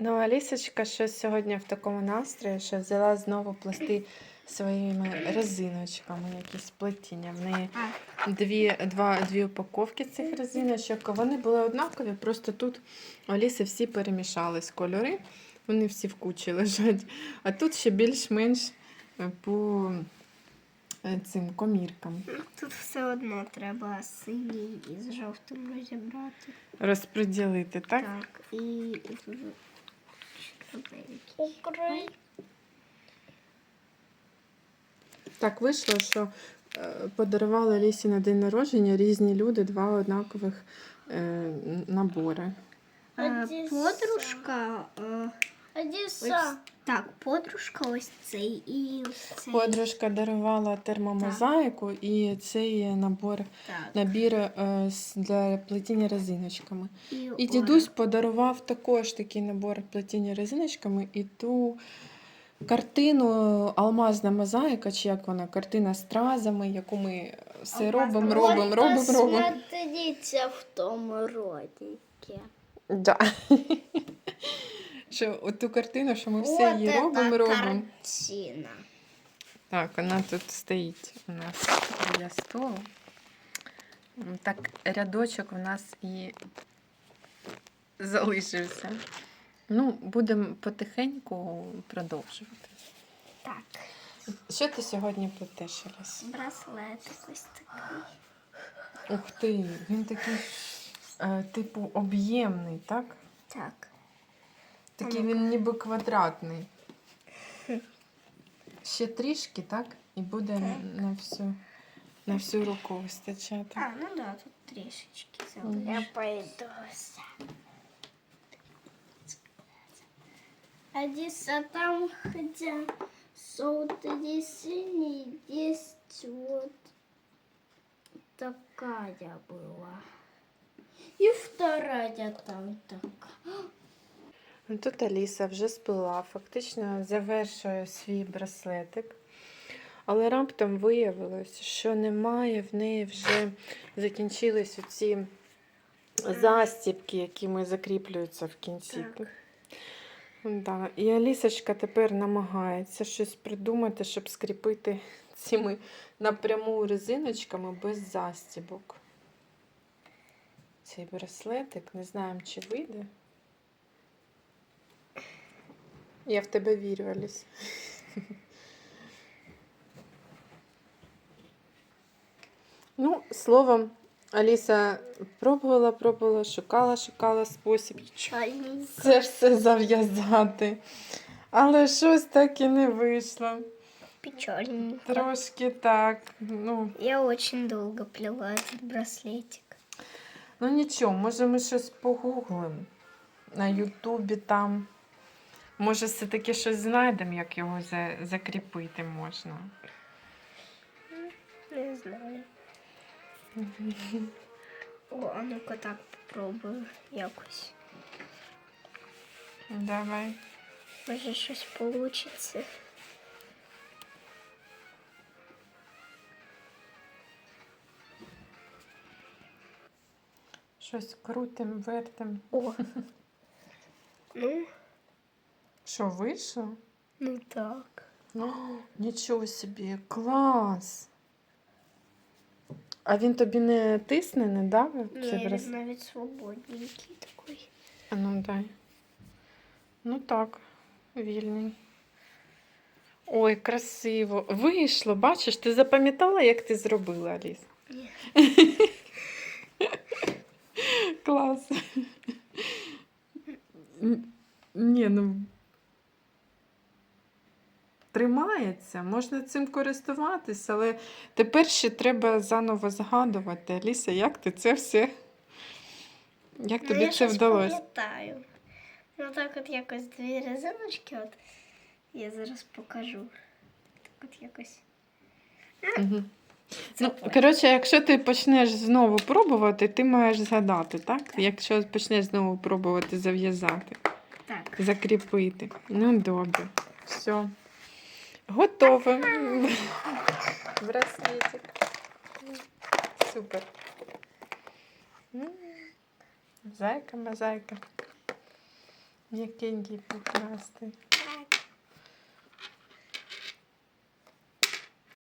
Ну, Алісочка щось сьогодні в такому настрої, що взяла знову плести своїми резиночками, якісь плетіння. В неї дві, два, дві упаковки цих резиночок. Вони були однакові, просто тут у Аліси всі перемішались кольори, вони всі в кучі лежать. А тут ще більш-менш е, по е, цим коміркам. Тут все одно треба синій із жовтим розібрати. Розподілити, так? Так, і, і Украй. Так вийшло, що е, подарували Лісі на день народження різні люди два однакових е, набори. Е, Одеса. Так, подружка ось цей і ось цей. Подружка дарувала термомозаїку і цей набор, Так. набір е, с- для плетіння резиночками. І, дідусь подарував також такий набор плетіння резиночками і ту картину Алмазна мозаїка, чи як вона, картина з стразами, яку ми все Алмазна робимо, мозаїка. робимо, робимо, робимо. Смотрите в том ролике. Да. Що ту картину, що ми все її робимо, робимо. картина. Так, вона тут стоїть у нас біля столу. Так, рядочок у нас і залишився. Ну, будемо потихеньку продовжувати. Так, Що ти сьогодні плетеш, Аліс? браслет ось такий. Ух ти, він такий, е, типу, об'ємний, так? Так. Такий він ніби квадратний. Ще трішки, так? І буде Так. на всю, на всю руку вистачати. А, ну да, тут трішечки Мгм. залишилось. Я пойду сам. Одесса там хотя желтый синий есть вот такая была. И вторая там такая. Ну, Тут Аліса вже сплела, фактично завершує свій браслетик. Але раптом виявилось, що немає в неї вже закінчились оці застібки, які ми закріплюються в кінці. Так. Да. І Алісочка тепер намагається щось придумати, щоб скріпити цими напряму резиночками без застібок. Цей браслетик, не знаємо, чи вийде. Я в тебе вірю, Аліс. Ну, словом, Аліса пробувала, пробувала, шукала, шукала спосіб це все зав'язати. Але щось так і не вийшло. Печальненько. Трошки так. Ну, Я очень долго плела этот браслетик. ну нічого, може ми щось погуглимо на Ютубі там. Може, все-таки щось знайдемо, як його за- закріпити можна. Не знаю. О, а ну-ка так попробую якось. Давай. Може щось получиться. Щось крутим, вертим. О. Ну, Що, вийшло? ну так. О, нічого собі, клас. А він тобі не тисне, не давив? Ні, брас- він навіть свободненький такий. А ну дай. Ну так, вільний. Ой, красиво. Вийшло, бачиш, ти запам'ятала, як ти зробила, Аліс? Ні. Клас. Ні, ну. Тримається, можна цим користуватися, але тепер ще треба заново згадувати. Аліса, як ти це все? Як Ну, тобі я це щось вдалося? пам'ятаю. Ну так от якось дві резиночки, от я зараз покажу. Так от якось. Угу. Ну, коротше, якщо ти почнеш знову пробувати, ти маєш згадати, так? Якщо почнеш знову пробувати зав'язати, Так. закріпити. Ну, добре. Все. Готово. Браслетик. Супер. М, Зайка, мозаїка. М'якенький пухнастий.